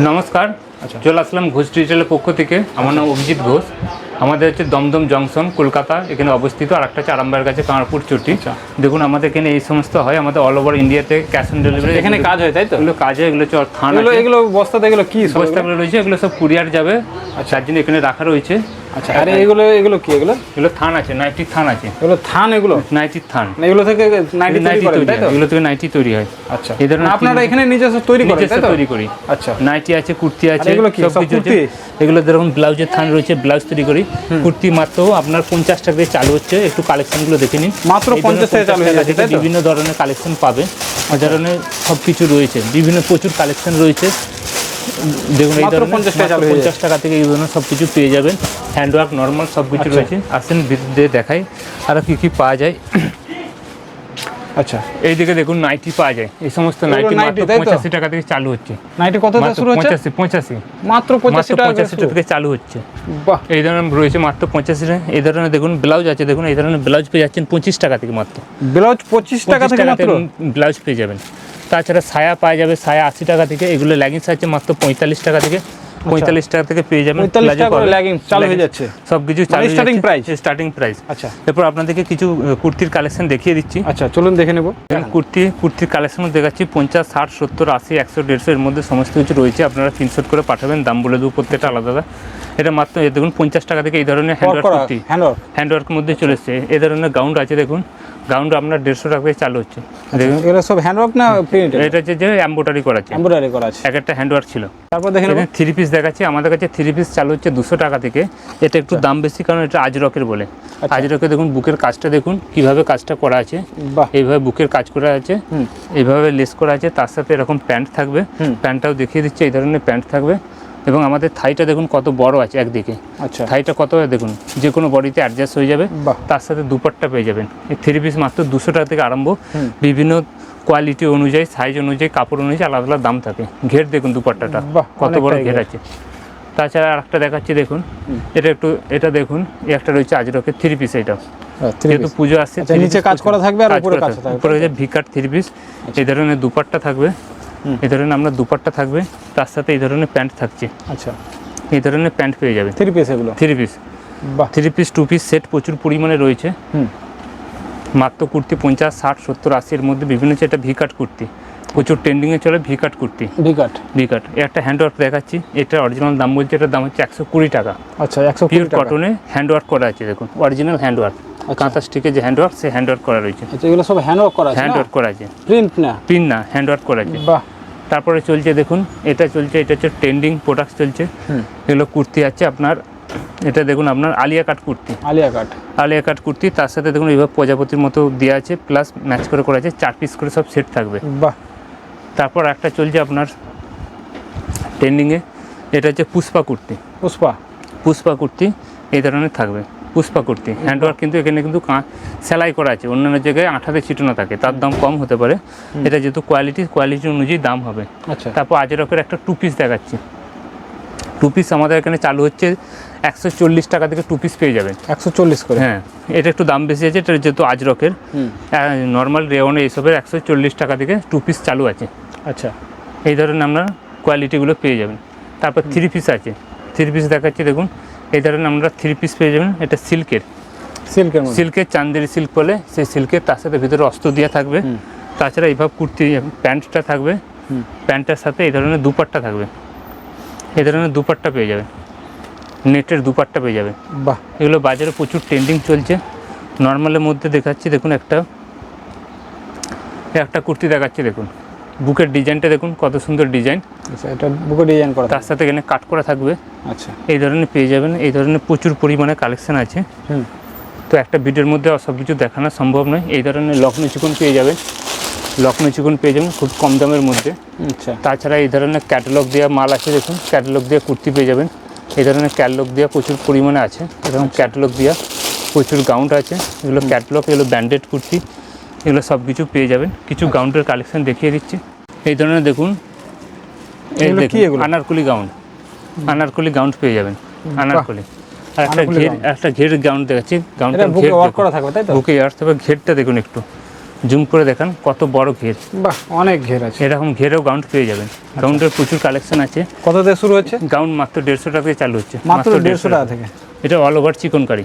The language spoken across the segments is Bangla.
নমস্কার আচ্ছা। চলে আসলাম ঘোষ ডিজিটালের পক্ষ থেকে আমার নাম অভিজিৎ ঘোষ আমাদের হচ্ছে দমদম জংশন কলকাতা এখানে অবস্থিত। আর একটা হচ্ছে আরামবাগের কাছে কামারপুর চটি আচ্ছা। দেখুন আমাদের এখানে এই সমস্ত হয় আমাদের অল ওভার ইন্ডিয়াতে ক্যাশ অন ডেলিভারি এখানে কাজ হয় তাই তো? এগুলো কাজ হয় এগুলো হচ্ছে থান এগুলো বস্তাতে এগুলো কি বস্তাগুলো রয়েছে এগুলো সব কুরিয়ার যাবে। তার জন্য এখানে রাখা রয়েছে। আচ্ছা আরে এগুলো এগুলো কি এগুলো? এগুলো থান আছে নাইটি থান আছে। এগুলো থান এগুলো? নাইটির থান। এগুলো থেকে নাইটি নাইটি তৈরি হয় এগুলো থেকে নাইটি তৈরি হয়। আচ্ছা। এই ধরনের আপনারা এখানে নিজস্ব তৈরি করেন তাই তো? তৈরি করি। আচ্ছা। নাইটি আছে কুর্তি আছে এগুলো কি? সব কুর্তি? এগুলো যেরকম ব্লাউজের থান রয়েছে ব্লাউজ তৈরি করি। কুর্তি মাত্র আপনার পঞ্চাশ টাকা দিয়ে চালু হচ্ছে। একটু কালেকশনগুলো দেখে নিন। মাত্র পঞ্চাশ ধরনের 50 টাকায় চালু 50 টাকা বিভিন্ন ধরনের কালেকশন পাবে। ধরনের সব কিছু রয়েছে। বিভিন্ন প্রচুর কালেকশন রয়েছে। দেখুন এই ধরনের 50 টাকায় পঞ্চাশ টাকা থেকে এই ধরনের সব কিছু পেয়ে যাবেন। হ্যান্ডওয়ার্ক নর্মাল সব কিছু। রয়েছে। আসেন ভিতরে দেখাই। আরও কী কী পাওয়া যায়। আচ্ছা। এইদিকে দেখুন নাইটি পাওয়া যায়। এই সমস্ত নাইটি মাত্র তাই তো? পঁচাশি টাকা থেকে চালু হচ্ছে। নাইটি কত থেকে শুরু হচ্ছে? পঁচাশি পঁচাশি। মাত্র পঁচাশি মাত্র টাকা পঁচাশি শুরু। থেকে চালু হচ্ছে। বাহ। এই ধরনের রয়েছে মাত্র পঁচাশি টাকা। এই ধরনের দেখুন ব্লাউজ আছে দেখুন এই ধরনের ব্লাউজ পেয়ে যাচ্ছেন পঁচিশ টাকা থেকে মাত্র। ব্লাউজ পঁচিশ টাকা থেকে মাত্র? ব্লাউজ পেয়ে যাবেন। তাছাড়া সায়া পাওয়া যাবে সায়া আশি টাকা থেকে। এগুলো লেগিংস আছে মাত্র পঁয়তাল্লিশ টাকা থেকে। পঁয়তাল্লিশ টাকা থেকে পেয়ে যাবেন পঁয়তাল্লিশ টাকা করে পাবেন। চালু হয়ে যাচ্ছে। সব কিছু starting price? স্টার্টিং প্রাইস আচ্ছা। এরপর আপনাদেরকে কিছু কুর্তির কালেকশন দেখিয়ে দিচ্ছি। আচ্ছা চলুন দেখে নেব। কুর্তি কুর্তির কালেকশনও দেখাচ্ছি। পঞ্চাশ ষাট সত্তর আশি একশো দেড়শো এর মধ্যে সমস্ত কিছু রয়েছে। আপনারা স্ক্রিনশট করে পাঠাবেন দাম বলে দেবো প্রত্যেকটা আলাদা আলাদা। এটা মাত্র দেখুন পঞ্চাশ টাকা থেকে এই ধরনের হ্যান্ডওয়ার্ক করা কুর্তি। হ্যান্ডওয়ার্ক হ্যান্ডওয়ার্কের মধ্যে চলে এসছে। এই ধরনের গাউন্ড আছে দেখুন। গাউন্ড আপনার দেড়শো টাকা থেকে চালু হচ্ছে। দেখুন। এগুলো সব হ্যান্ডওয়ার্ক না প্রিন্ট এটা হচ্ছে যে এম্বোটারি করা আছে। এমব্রয়ডারি করা আছে। এক একটা হ্যান্ডওয়ার্ক ছিল। তারপর দেখে নেব। থ্রি পিস দেখাচ্ছি। আমাদের কাছে থ্রি পিস চালু হচ্ছে দুশো টাকা থেকে। এটা একটু দাম বেশি কারণ এটা আজরকের বলে। আচ্ছা। আজরকে দেখুন বুকের কাজটা দেখুন কীভাবে কাজটা করা আছে। বাহ। এইভাবে বুকের কাজ করা আছে। এইভাবে লেস করা আছে। তার সাথে এরকম প্যান্ট থাকবে। প্যান্টটাও দেখিয়ে দিচ্ছে এই ধরনের প্যান্ট থাকবে। এবং আমাদের থাইটা দেখুন কত বড় আছে একদিকে। আচ্ছা। থাইটা কত হয় দেখুন যে কোনো বডিতে অ্যাডজাস্ট হয়ে যাবে তার সাথে দুপাট্টা পেয়ে যাবেন। এই থ্রি পিস মাত্র দুশো টাকা থেকে আরম্ভ। বিভিন্ন কোয়ালিটি অনুযায়ী সাইজ অনুযায়ী কাপড় অনুযায়ী আলাদা আলাদা দাম থাকে। ঘের দেখুন দুপাট্টাটা কত বড় ঘের। আছে। তাছাড়া আর একটা দেখাচ্ছি দেখুন এটা একটু এটা দেখুন এই একটা রয়েছে আজরকের থ্রি পিস এটা। যেহেতু পুজো আসছে আচ্ছা, নিচে কাজ করা থাকবে আর উপরে কাজ থাকবে। উপরে যে ভিকাট থ্রি পিস এই ধরনের দুপাট্টা থাকবে। এই ধরনের আমরা দুপাট্টা থাকবে তার সাথে এই ধরনের প্যান্ট থাকছে। আচ্ছা। এই ধরনের প্যান্ট পেয়ে যাবে। থ্রি পিস এগুলো? থ্রি পিস বাহ। Three piece two piece set প্রচুর পরিমাণে রয়েছে। হুম। মাত্র কুর্তি পঞ্চাশ ষাট সত্তর আশির মধ্যে বিভিন্ন হচ্ছে এটা ভিকাট কুর্তি। প্রচুর ট্রেন্ডিংয়ে চলে ভিকাট কুর্তি। বিকাট ভিকাট একটা হ্যান্ডওয়ার্ক দেখাচ্ছি এটা অরিজিনাল দাম বলছে এটার দাম হচ্ছে একশো কুড়ি টাকা। আচ্ছা একশো পিওর কুড়ি কটনে হ্যান্ডওয়ার্ক করা আছে দেখুন। অরিজিনাল হ্যান্ডওয়ার্ক কাঁথা স্টিকের যে হ্যান্ডওয়ার্ক সেই হ্যান্ডওয়ার্ক করা রয়েছে। আচ্ছা এগুলো সব হ্যান্ডওয়ার্ক করা আছে হ্যান্ডওয়ার্ক করা আছে। প্রিন্ট না? পিন না হ্যান্ডওয়ার্ক করা আছে। বাহ। তারপরে চলছে দেখুন এটা চলছে এটা হচ্ছে ট্রেন্ডিং প্রোডাক্ট চলছে। এগুলো কুর্তি আছে আপনার এটা দেখুন আপনার আলিয়া কাট কুর্তি। আলিয়া কাট আলিয়া কাট কুর্তি তার সাথে দেখুন এইভাবে প্রজাপতির মতো দেওয়া আছে প্লাস ম্যাচ করে করা আছে চার পিস করে সব সেট থাকবে। বাহ। তারপর একটা চলছে আপনার ট্রেন্ডিংয়ে এটা হচ্ছে পুষ্পা কুর্তি। পুষ্পা? পুষ্পা কুর্তি এই ধরনের থাকবে। পুষ্পা কুর্তি হ্যান্ডওয়ার্ক কিন্তু এখানে কিন্তু সেলাই করা আছে। অন্যান্য জায়গায় আঠাতে ছিটানো থাকে। তার দাম কম হতে পারে। এটা যেহেতু কোয়ালিটি কোয়ালিটি অনুযায়ী দাম হবে। আচ্ছা। তারপর আজরকের একটা টু পিস দেখাচ্ছি। টু পিস আমাদের এখানে চালু হচ্ছে একশো চল্লিশ টাকা থেকে টু পিস পেয়ে যাবেন। একশো চল্লিশ করে? হ্যাঁ। এটা একটু দাম বেশি আছে। এটা যেহেতু আজরকের নর্মাল রেওনে এইসবের একশো চল্লিশ টাকা থেকে টু পিস চালু আছে। আচ্ছা। এই ধরনের আপনার কোয়ালিটিগুলো পেয়ে যাবেন। তারপর থ্রি পিস আছে। থ্রি পিস দেখাচ্ছি দেখুন। এই ধরনের আমরা থ্রি পিস পেয়ে যাবেন এটা সিল্কের সিল্কের সিল্কের চান্দেরি সিল্ক বলে সেই সিল্কের তার সাথে ভিতরে অস্ত্র দেওয়া থাকবে। তাছাড়া এইভাবে কুর্তি প্যান্টটা থাকবে। প্যান্টটার সাথে এই ধরনের দুপাট্টা থাকবে। এই ধরনের দুপাট্টা পেয়ে যাবে। নেটের দুপাট্টা পেয়ে যাবে। বাহ। এগুলো বাজারে প্রচুর ট্রেন্ডিং চলছে। নর্মালের মধ্যে দেখাচ্ছি দেখুন একটা। একটা কুর্তি দেখাচ্ছি দেখুন। বুকের ডিজাইনটা দেখুন কত সুন্দর ডিজাইন আচ্ছা এটা বুকের ডিজাইন করা। তার সাথে এখানে কাট করা থাকবে। আচ্ছা। এই ধরনের পেয়ে যাবেন এই ধরনের প্রচুর পরিমাণে কালেকশন আছে। হুম। তো একটা ভিডিওর মধ্যে সব কিছু দেখানো সম্ভব নয়। এই ধরনের লখনৌ চিকন পেয়ে যাবেন। লখনৌ চিকন পেয়ে যাবেন খুব কম দামের মধ্যে। আচ্ছা। তাছাড়া এই ধরনের ক্যাটালগ দেওয়া মাল আছে দেখুন ক্যাটালগ দেওয়া কুর্তি পেয়ে যাবেন। এই ধরনের ক্যাটালগ দেওয়া প্রচুর পরিমাণে আছে এরকম ক্যাটালগ দেওয়া প্রচুর গাউন্ড আছে। এগুলো ক্যাটালগ এগুলো ব্যান্ডেড কুর্তি এগুলো সব কিছু পেয়ে যাবেন। কিছু গাউন্ডের কালেকশন দেখিয়ে দিচ্ছি। এই ধরনের দেখুন। এই দেখুন আনারকুলি গাউন্ড আনারকুলি গাউন্ড পেয়ে যাবেন। আনারকুলি। আর একটা ঘের একটা ঘের গাউন্ড দেখাচ্ছি। গাউন্ডটা বুকে করা থাকবে তাই তো? বুকে আর তবে ঘেরটা দেখুন একটু। জুম করে দেখান কত বড় ঘের। বাহ অনেক ঘের আছে। এরকম ঘেরেও গাউন্ড পেয়ে যাবেন। গাউন্ডের প্রচুর কালেকশন আছে। কত থেকে শুরু হচ্ছে? গাউন্ড মাত্র দেড়শো টাকা থেকে চালু হচ্ছে। মাত্র দেড়শো টাকা থেকে। এটা অল ওভার চিকনকারি।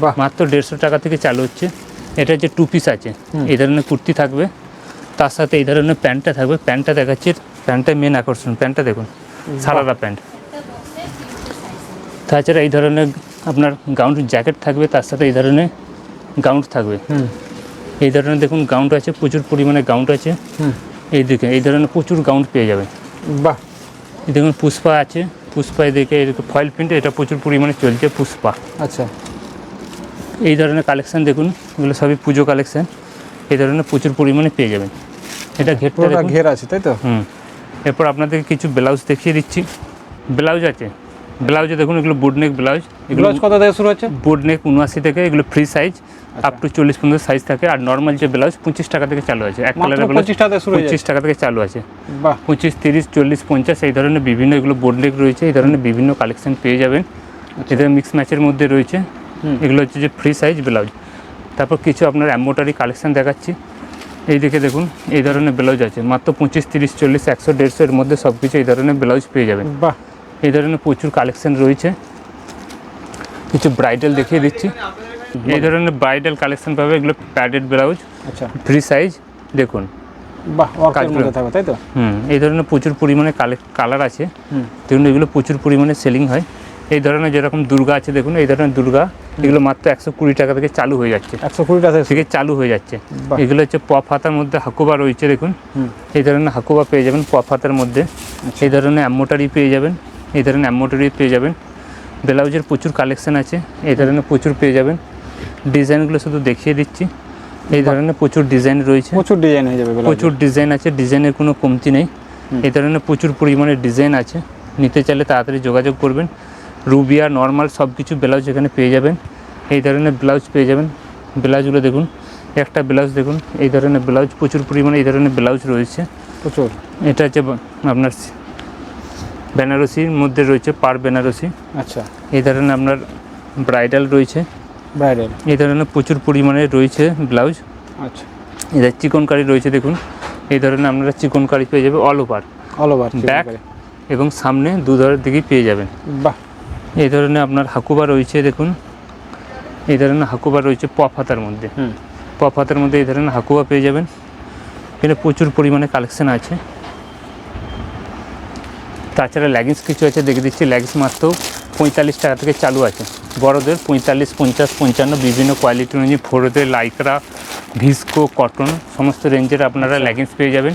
বাহ। মাত্র দেড়শো টাকা থেকে চালু হচ্ছে। এটা যে টু পিস আছে। এই ধরনের কুর্তি থাকবে। তার সাথে এই ধরনের প্যান্টটা থাকবে। প্যান্টটা দেখাচ্ছে প্যান্টটা মেন আকর্ষণ প্যান্টটা দেখুন সারারা প্যান্ট। তাছাড়া এই ধরনের আপনার গাউন্ড জ্যাকেট থাকবে তার সাথে এই ধরনের গাউন্ড থাকবে। এই ধরনের দেখুন গাউন্ড আছে প্রচুর পরিমাণে গাউন্ড আছে। হুম। এই দিকে এই ধরনের প্রচুর গাউন্ড পেয়ে যাবে বাহ। এই দেখুন পুষ্পা আছে পুষ্পা এদিকে এদিকে ফয়েল প্রিন্ট এটা প্রচুর পরিমাণে চলছে পুষ্পা। আচ্ছা। এই ধরনের কালেকশান দেখুন এগুলো সবই পুজো কালেকশন এই ধরনের প্রচুর পরিমাণে পেয়ে যাবেন। এটা ঘেরটা ঘের আছে তাই তো? হুম। এরপর আপনাদেরকে কিছু ব্লাউজ দেখিয়ে দিচ্ছি। ব্লাউজ আছে। ব্লাউজে দেখুন এগুলো বুটনেক ব্লাউজ। এগুলো ব্লাউজ কত থেকে শুরু হচ্ছে? বুটনেক উনআশি থেকে এগুলো ফ্রি সাইজ আপ টু চল্লিশ পর্যন্ত সাইজ থাকে। আর নর্মাল যে ব্লাউজ পঁচিশ টাকা থেকে চালু আছে। এক কালারের ব্লাউজ পঁচিশ টাকা থেকে শুরু পঁচিশ টাকা থেকে চালু আছে। পঁচিশ তিরিশ চল্লিশ পঞ্চাশ এই ধরনের বিভিন্ন এগুলো বোর্ডলেক রয়েছে। এই ধরনের বিভিন্ন কালেকশন পেয়ে যাবেন। এদের মিক্স ম্যাচের মধ্যে রয়েছে। এগুলো হচ্ছে যে ফ্রি সাইজ ব্লাউজ। তারপর কিছু আপনার অ্যাম্বোটারি কালেকশন দেখাচ্ছি। এই দিকে দেখুন এই ধরনের ব্লাউজ আছে। মাত্র পঁচিশ তিরিশ চল্লিশ একশো দেড়শো এর মধ্যে সব কিছু এই ধরনের ব্লাউজ পেয়ে যাবেন। বাহ! এই ধরনের প্রচুর কালেকশন রয়েছে। কিছু ব্রাইডাল দেখিয়ে দিচ্ছি। এই ধরনের ব্রাইডাল কালেকশন পাবে এগুলো প্যাডেড ব্লাউজ আচ্ছা। ফ্রি সাইজ দেখুন। বাহ তাই তো? হুম এই ধরনের প্রচুর পরিমাণে কালার আছে। হুম। দেখুন এগুলো প্রচুর পরিমাণে সেলিং হয়। এই ধরনের যেরকম দুর্গা আছে দেখুন এই ধরনের দুর্গা এগুলো মাত্র একশো কুড়ি টাকা থেকে চালু হয়ে যাচ্ছে। একশো কুড়ি টাকা থেকে চালু হয়ে যাচ্ছে। এগুলো হচ্ছে পপ হাতার মধ্যে হাকুবা রয়েছে দেখুন। এই ধরনের হাকুবা পেয়ে যাবেন পপ হাতার মধ্যে। এই ধরনের অ্যাম্মোটারি পেয়ে যাবেন এই ধরনের অ্যাম্মোটারি পেয়ে যাবেন। ব্লাউজের প্রচুর কালেকশান আছে এই ধরনের প্রচুর পেয়ে যাবেন। ডিজাইনগুলো শুধু দেখিয়ে দিচ্ছি। এই ধরনের প্রচুর ডিজাইন রয়েছে। প্রচুর ডিজাইন হয়ে যাবে প্রচুর ডিজাইন আছে ডিজাইনের কোনো কমতি নেই। এই ধরনের প্রচুর পরিমাণে ডিজাইন আছে। নিতে চাইলে তাড়াতাড়ি যোগাযোগ করবেন। রুবিয়া নর্মাল সব কিছু ব্লাউজ এখানে পেয়ে যাবেন। এই ধরনের ব্লাউজ পেয়ে যাবেন। ব্লাউজগুলো দেখুন একটা ব্লাউজ দেখুন এই ধরনের ব্লাউজ প্রচুর পরিমাণে এই ধরনের ব্লাউজ রয়েছে। প্রচুর। এটা হচ্ছে আপনার বেনারসির মধ্যে রয়েছে পার বেনারসি। আচ্ছা। এই ধরনের আপনার ব্রাইডাল রয়েছে। ব্রাইডাল। এই ধরনের প্রচুর পরিমাণে রয়েছে ব্লাউজ। আচ্ছা। এদের চিকনকারি রয়েছে দেখুন। এই ধরনের আপনারা চিকনকারি পেয়ে যাবে all over all over back এবং সামনে দু ধরের দিকেই পেয়ে যাবেন। বাহ। এই ধরনের আপনার হাকুবা রয়েছে দেখুন। এই ধরনের হাকুবা রয়েছে পপ হাতার মধ্যে। পপ হাতার মধ্যে এই ধরনের হাকুবা পেয়ে যাবেন। এখানে প্রচুর পরিমাণে কালেকশন আছে। তাছাড়া ল্যাগিংস কিছু আছে দেখে দিচ্ছি। ল্যাগিংস মাত্র পঁয়তাল্লিশ টাকা থেকে চালু আছে। বড়দের পঁয়তাল্লিশ পঞ্চাশ পঞ্চান্ন বিভিন্ন কোয়ালিটি অনুযায়ী ফোরদের লাইকরা ভিস্কো কটন সমস্ত রেঞ্জের আপনারা ল্যাগিংস পেয়ে যাবেন।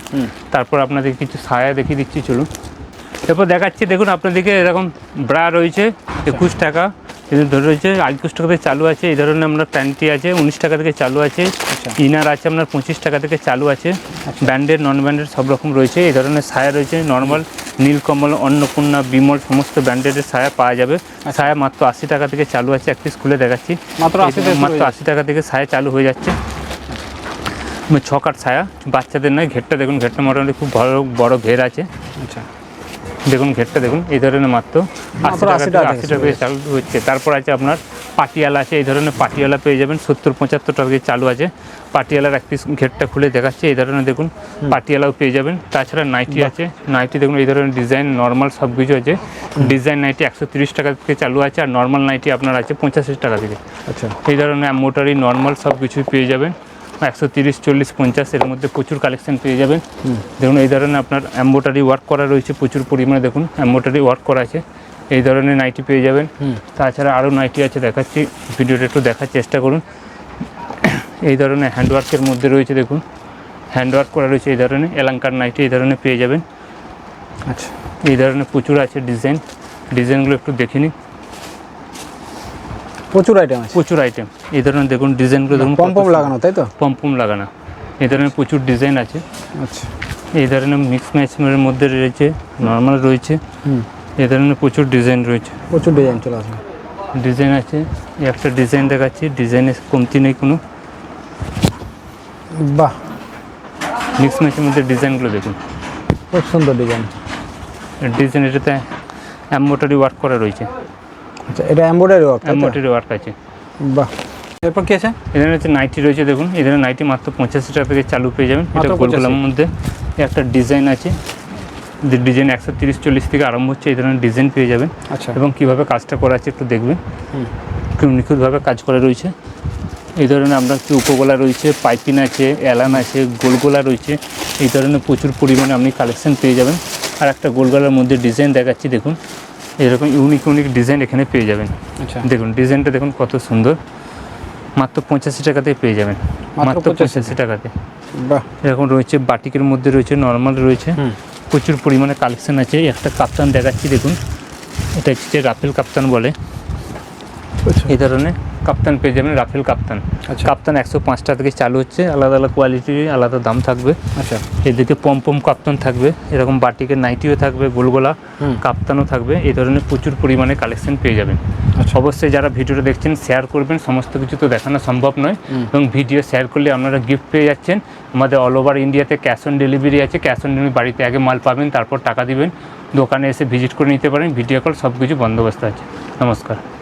তারপর আপনাদের কিছু সায়া দেখিয়ে দিচ্ছি চলুন। এরপর দেখাচ্ছি দেখুন আপনাদেরকে এরকম ব্রা রয়েছে একুশ টাকা। এদের ধরে রয়েছে একুশ টাকা থেকে চালু আছে। এই ধরনের আপনার প্যান্টি আছে উনিশ টাকা থেকে চালু আছে। আচ্ছা। ইনার আছে আপনার পঁচিশ টাকা থেকে চালু আছে। ব্যান্ডের নন ব্যান্ডের সব রকম রয়েছে। এই ধরনের সায়া রয়েছে নর্মাল নীলকমল অন্নপূর্ণা বিমল সমস্ত ব্র্যান্ডেডের সায়া পাওয়া যাবে। সায়া মাত্র আশি টাকা থেকে চালু আছে একটি স্কুলে দেখাচ্ছি। মাত্র এই 80 থেকে শুরু মাত্র আশি টাকা থেকে সায়া চালু হয়ে যাচ্ছে। ছকার ছকাট ছায়া বাচ্চাদের নয় ঘেরটা দেখুন ঘেরটা মোটামুটি খুব বড় বড় ঘের আছে। আচ্ছা। দেখুন ঘেরটা দেখুন এই ধরনের মাত্র আশি টাকা 80 থেকে টাকা আশি টাকা চালু হচ্ছে। তারপর আছে আপনার পাটিয়ালা আছে এই ধরনের পাটিয়ালা পেয়ে যাবেন সত্তর পঁচাত্তর টাকা থেকে চালু আছে। পাটিয়ালার এক পিস ঘেরটা খুলে দেখাচ্ছে এই ধরনের দেখুন পাটিয়ালাও পেয়ে যাবেন। তাছাড়া নাইটি আছে নাইটি দেখুন এই ধরনের ডিজাইন নর্মাল সব কিছু আছে ডিজাইন নাইটি একশো তিরিশ টাকা থেকে চালু আছে আর নর্মাল নাইটি আপনার আছে পঁচাশি টাকা থেকে। আচ্ছা। এই ধরনের মোটারি নর্মাল সব কিছুই পেয়ে যাবেন। একশো তিরিশ চল্লিশ পঞ্চাশ এর মধ্যে প্রচুর কালেকশন পেয়ে যাবেন। দেখুন এই ধরনের আপনার অ্যাম্বোটারি ওয়ার্ক করা রয়েছে প্রচুর পরিমাণে দেখুন অ্যাম্বোটারি ওয়ার্ক করা আছে। এই ধরনের নাইটি পেয়ে যাবেন। তাছাড়া আরও নাইটি আছে দেখাচ্ছি ভিডিওটা একটু দেখার চেষ্টা করুন। এই ধরনের হ্যান্ডওয়ার্কের মধ্যে রয়েছে দেখুন। হ্যান্ডওয়ার্ক করা রয়েছে এই ধরনের এলাঙ্কার নাইটি এই ধরনের পেয়ে যাবেন। আচ্ছা। এই ধরনের প্রচুর আছে ডিজাইন ডিজাইনগুলো একটু দেখে নিন। প্রচুর আইটেম আছে। প্রচুর আইটেম এই ধরনের দেখুন ডিজাইনগুলো দেখুন পম কত পম লাগানো তাই তো? পম্পম লাগানো। এই ধরনের প্রচুর ডিজাইন আছে। আচ্ছা। এই ধরনের মিক্স ম্যাচের মধ্যে রয়েছে নর্মাল রয়েছে। এই ধরনের প্রচুর ডিজাইন রয়েছে। প্রচুর ডিজাইন চলে আসবে। ডিজাইন আছে। এই একটা ডিজাইন দেখাচ্ছি ডিজাইনের কমতি নেই কোনো। বাহ। মিক্স ম্যাচের মধ্যে ডিজাইনগুলো দেখুন। খুব সুন্দর ডিজাইন ডিজাইন এটাতে অ্যাম্বোটারি ওয়ার্ক করা রয়েছে। আচ্ছা এটা এমব্রয়ডারি ওয়ার্ক? অ্যাম্বোটারি ওয়ার্ক আছে। বাহ। এরপর কি আছে? এখানে হচ্ছে নাইটি রয়েছে দেখুন। এখানে নাইটি মাত্র পঁচাশি টাকা থেকে চালু পেয়ে যাবেন। এটা মাত্র গোল গোলার 85 মধ্যে একটা ডিজাইন আছে। যে ডিজাইন একশো তিরিশ চল্লিশ থেকে আরম্ভ হচ্ছে এই ধরনের ডিজাইন পেয়ে যাবেন। আচ্ছা। এবং কীভাবে কাজটা করা আছে একটু দেখবেন। খুব নিখুঁতভাবে কাজ করা রয়েছে। এই ধরনের আপনার কি উপগোলা রয়েছে পাইপিন আছে অ্যালান আছে গোলগোলা রয়েছে। এই ধরনের প্রচুর পরিমাণে আপনি কালেকশন পেয়ে যাবেন। আর একটা গোলগোলার মধ্যে ডিজাইন দেখাচ্ছি দেখুন। এরকম ইউনিক ইউনিক ডিজাইন এখানে পেয়ে যাবেন। আচ্ছা। দেখুন ডিজাইনটা দেখুন কত সুন্দর। মাত্র পঁচাশি টাকাতে পেয়ে যাবেন। মাত্র মাত্র 85 পঁচাশি টাকাতে। বাহ। এরকম রয়েছে বাটিকের মধ্যে রয়েছে নর্মাল রয়েছে। প্রচুর পরিমাণে কালেকশন আছে। একটা কাপ্তান দেখাচ্ছি দেখুন। এটা হচ্ছে রাফেল কাপ্তান বলে। আচ্ছা। এই ধরনের। কাপ্তান পেয়ে যাবেন রাফেল কাপ্তান আচ্ছা। কাপ্তান একশো পাঁচটা থেকে চালু হচ্ছে আলাদা আলাদা কোয়ালিটির আলাদা দাম থাকবে। আচ্ছা। এদিকে পম পম কাপ্তান থাকবে এরকম বাটিকের নাইটিও থাকবে গোলগোলা কাপ্তানও থাকবে এই ধরনের প্রচুর পরিমাণে কালেকশন পেয়ে যাবেন। আচ্ছা। অবশ্যই যারা ভিডিওটা দেখছেন শেয়ার করবেন সমস্ত কিছু তো দেখানো সম্ভব নয়। এবং ভিডিও শেয়ার করলে আপনারা গিফট পেয়ে যাচ্ছেন। আমাদের অল ওভার ইন্ডিয়াতে ক্যাশ অন ডেলিভারি আছে ক্যাশ অন ডেলিভারি বাড়িতে আগে মাল পাবেন তারপর টাকা দিবেন। দোকানে এসে ভিজিট করে নিতে পারেন ভিডিও কল সব কিছু বন্দোবস্ত আছে। নমস্কার।